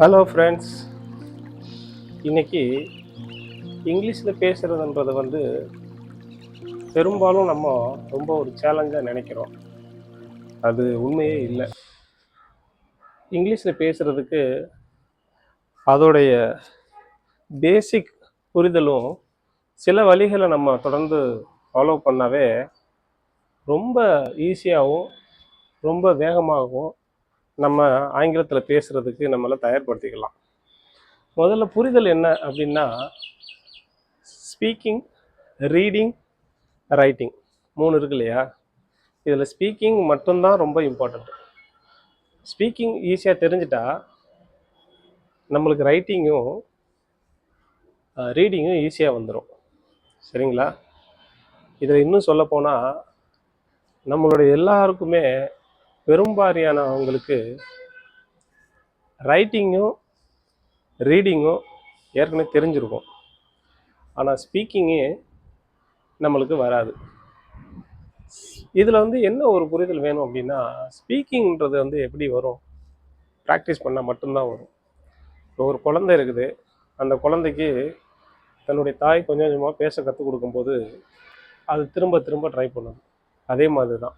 Hello friends இன்னைக்கு இங்கிலீஷில் பேசுகிறதுன்றது வந்து பெரும்பாலும் நம்ம ரொம்ப ஒரு சேலஞ்சாக நினைக்கிறோம். அது உண்மையே இல்லை. இங்கிலீஷில் பேசுகிறதுக்கு அதோடைய பேசிக் புரிதலும் சில வழிகளை நம்ம தொடர்ந்து ஃபாலோ பண்ணாவே ரொம்ப ஈஸியாகவும் ரொம்ப வேகமாகவும் நம்ம ஆங்கிலத்தில் பேசுகிறதுக்கு நம்மளை தயார்படுத்திக்கலாம். முதல்ல புரிதல் என்ன அப்படின்னா ஸ்பீக்கிங் ரீடிங் ரைட்டிங் மூணு இருக்கு இல்லையா? இதில் ஸ்பீக்கிங் மட்டும்தான் ரொம்ப இம்பார்ட்டண்ட் ஸ்பீக்கிங் ஈஸியாக தெரிஞ்சிட்டா நம்மளுக்கு ரைட்டிங்கும் ரீடிங்கும் ஈஸியாக வந்துடும் சரிங்களா? இதில் இன்னும் சொல்லப்போனால் நம்மளுடைய எல்லாருக்குமே பெரும்பாரியானவங்களுக்கு ரைட்டிங்கும் ரீடிங்கும் ஏற்கனவே தெரிஞ்சிருக்கும். ஆனால் ஸ்பீக்கிங்கு நம்மளுக்கு வராது. இதில் வந்து என்ன ஒரு புரிதல் வேணும் அப்படின்னா ஸ்பீக்கிங்கிறது வந்து எப்படி வரும்? ப்ராக்டிஸ் பண்ணால் மட்டும்தான் வரும். இப்போ ஒரு குழந்தை இருக்குது. அந்த குழந்தைக்கு தன்னுடைய தாய் கொஞ்சம் கொஞ்சமாக பேச கற்றுக் கொடுக்கும்போது அது திரும்ப திரும்ப ட்ரை பண்ணுது. அதே மாதிரி தான்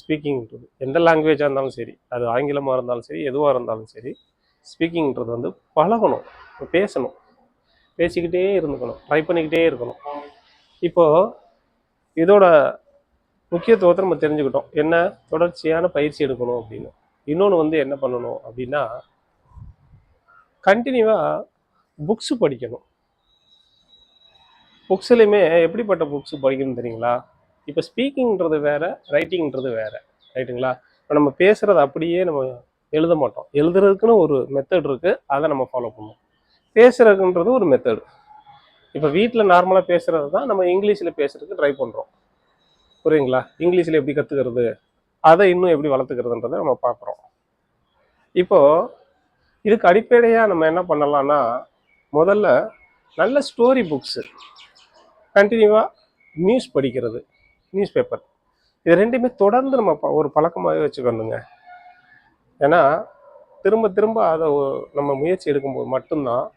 ஸ்பீக்கிங்ன்றது எந்த லாங்குவேஜாக இருந்தாலும் சரி அது ஆங்கிலமாக இருந்தாலும் சரி எதுவாக இருந்தாலும் சரி ஸ்பீக்கிங்ன்றது வந்து பழகணும் பேசணும் பேசிக்கிட்டே இருந்துக்கணும் ட்ரை பண்ணிக்கிட்டே இருக்கணும். இப்போது இதோட முக்கியத்துவத்தை நம்ம தெரிஞ்சுக்கிட்டோம். என்ன? தொடர்ச்சியான பயிற்சி எடுக்கணும் அப்படின்னு. இன்னொன்று வந்து என்ன பண்ணணும் அப்படின்னா கண்டினியூவாக புக்ஸு படிக்கணும். புக்ஸ்லையுமே எப்படிப்பட்ட புக்ஸ் படிக்கணும் தெரியுங்களா? இப்போ ஸ்பீக்கிங்ன்றது வேற ரைட்டிங்ன்றது வேற ரைட்டுங்களா இப்போ நம்ம பேசுறது அப்படியே நம்ம எழுத மாட்டோம். எழுதுறதுக்குன்னு ஒரு மெத்தட் இருக்கு அதை நம்ம ஃபாலோ பண்ணுவோம். பேசுறதுன்றது ஒரு மெத்தட் இப்போ வீட்டில் நார்மலாக பேசுறது தான் நம்ம இங்கிலீஷில் பேசுறதுக்கு ட்ரை பண்ணுறோம் புரியுங்களா இங்கிலீஷில் எப்படி கற்றுக்கிறது அதை இன்னும் எப்படி வளர்த்துக்கிறதுன்றதை நம்ம பார்க்குறோம். இப்போ இதுக்கு அடிப்படையாக நம்ம என்ன பண்ணலாம்னா முதல்ல நல்ல ஸ்டோரி புக்ஸு கண்டினியூவாக நியூஸ் படிக்கிறது. நியூஸ் பேப்பர் இது ரெண்டுமே தொடர்ந்து நம்ம ப- ஒரு பழக்கமாகவே வச்சுக்கணுங்க. ஏன்னா திரும்ப திரும்ப அதை நம்ம முயற்சி எடுக்கும்போது மட்டும்தான்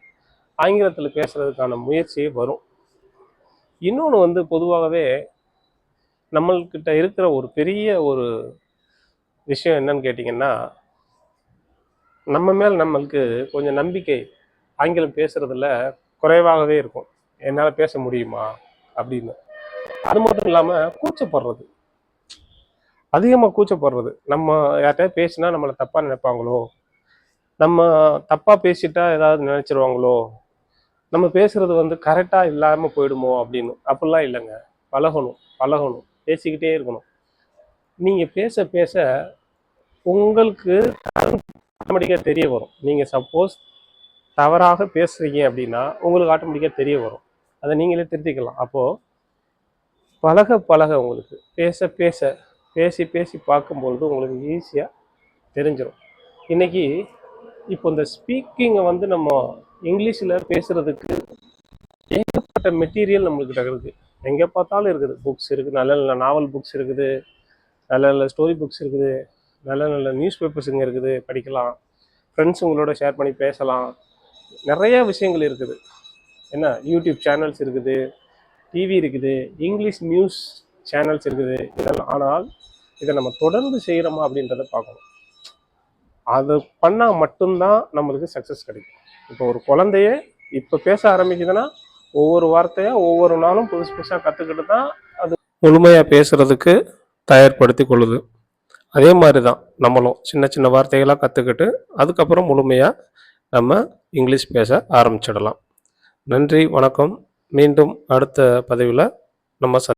ஆங்கிலத்தில் பேசுறதுக்கான முயற்சியே வரும். இன்னொன்று வந்து பொதுவாகவே நம்மள்கிட்ட இருக்கிற ஒரு பெரிய ஒரு விஷயம் என்னன்னு கேட்டிங்கன்னா நம்ம மேல் நம்மளுக்கு கொஞ்சம் நம்பிக்கை ஆங்கிலம் பேசுறதுல குறைவாகவே இருக்கும். என்னால் பேச முடியுமா? அப்படின்னு. அது மட்டும் இல்லாமல் கூச்சப்படுறது. அதிகமாக கூச்சப்படுறது. நம்ம யார்கிட்ட பேசினா நம்மளை தப்பாக நினைப்பாங்களோ? நம்ம தப்பாக பேசிட்டா ஏதாவது நினச்சிருவாங்களோ? நம்ம பேசுறது வந்து கரெக்டாக இல்லாமல் போயிடுமோ அப்படின்னு? அப்படிலாம் இல்லைங்க. பழகணும். பழகணும். பேசிக்கிட்டே இருக்கணும். நீங்கள் பேச பேச உங்களுக்கு ஆட்டோமேட்டிக்காக தெரிய வரும். நீங்கள் சப்போஸ் தவறாக பேசுறீங்க அப்படின்னா உங்களுக்கு ஆட்டோமேட்டிக்காக தெரிய வரும். அதை நீங்களே திருத்திக்கலாம். அப்போது பழக பழக உங்களுக்கு. பேச பேச பேசி பேசி பார்க்கும்பொழுது உங்களுக்கு ஈஸியாக தெரிஞ்சிடும் இன்னைக்கு இப்போ இந்த ஸ்பீக்கிங்கை வந்து நம்ம இங்கிலீஷில் பேசுகிறதுக்கு ஏகப்பட்ட மெட்டீரியல் நம்மளுக்கிட்ட இருக்குது எங்கே பார்த்தாலும் இருக்குது. புக்ஸ் இருக்குது நல்ல நல்ல நாவல் புக்ஸ் இருக்குது நல்ல நல்ல ஸ்டோரி புக்ஸ் இருக்குது நல்ல நல்ல நியூஸ் பேப்பர்ஸுங்க இருக்குது படிக்கலாம். ஃப்ரெண்ட்ஸ் உங்களோட ஷேர் பண்ணி பேசலாம். நிறைய விஷயங்கள் இருக்குது. என்ன? யூடியூப் சேனல்ஸ் இருக்குது. டிவி இருக்குது இங்கிலீஷ் நியூஸ் சேனல்ஸ் இருக்குது இதெல்லாம். ஆனால் இதை நம்ம தொடர்ந்து செய்கிறோமா அப்படின்றத பார்க்கணும். அது பண்ணால் மட்டும்தான் நம்மளுக்கு சக்ஸஸ் கிடைக்கும். இப்போ ஒரு குழந்தைய இப்போ பேச ஆரம்பிக்குதுன்னா ஒவ்வொரு வார்த்தையாக ஒவ்வொரு நாளும் புதுசு புதுசாக கற்றுக்கிட்டு தான் அது முழுமையாக பேசுறதுக்கு தயார்படுத்தி கொள்ளுது. அதே மாதிரி தான் நம்மளும் சின்ன சின்ன வார்த்தைகளாக கற்றுக்கிட்டு அதுக்கப்புறம் முழுமையாக நம்ம இங்கிலீஷ் பேச ஆரம்பிச்சிடலாம். நன்றி வணக்கம். மீண்டும் அடுத்த பதிவில் நம்ம சந்தி